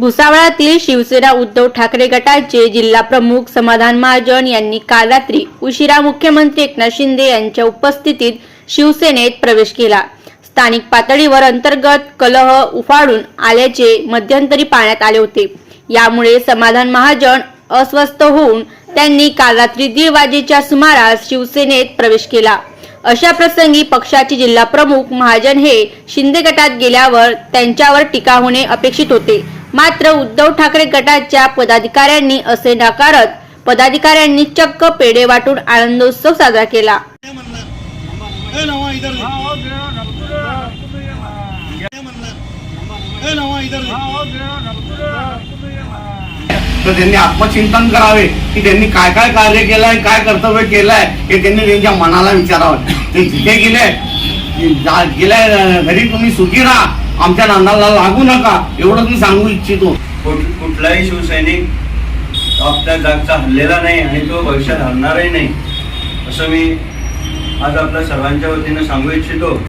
भुसावळातील शिवसेना उद्धव ठाकरे गटाचे जिल्हा प्रमुख समाधान महाजन यांनी काल रात्री उशिरा मुख्यमंत्री एकनाथ शिंदे यांच्या उपस्थितीत शिवसेनेत प्रवेश केला. स्थानिक पातळीवर अंतर्गत कलह उफाडून आल्याचे मध्यंतरी पाहण्यात आले होते. यामुळे समाधान महाजन अस्वस्थ होऊन त्यांनी काल रात्री दीड वाजेच्या सुमारास शिवसेनेत प्रवेश केला. अशा प्रसंगी पक्षाचे जिल्हा प्रमुख महाजन हे शिंदे गटात गेल्यावर त्यांच्यावर टीका होणे अपेक्षित होते. मात्र उद्धव ठाकरे गटाच्या पदाधिकाऱ्यांनी असे नाकारत पदाधिकाऱ्यांनी चक्क पेढे वाटून आनंदोत्सव साजरा केला. तर त्यांनी आत्मचिंतन करावे की त्यांनी काय काय कार्य केलंय काय कर्तव्य केलंय हे त्यांनी त्यांच्या मनाला विचारावं. ते जिथे गेले गेल्या घरी तुम्ही सुखी राहा. आमच्या नांदाला लागू नका एवढंच मी सांगू इच्छितो. कुठ- कुठलाही शिवसैनिक आपल्या जागचा हल्लेला नाही आणि तो भविष्यात हलणारही नाही. असं मी आज आपल्या सर्वांच्या वतीनं सांगू इच्छितो.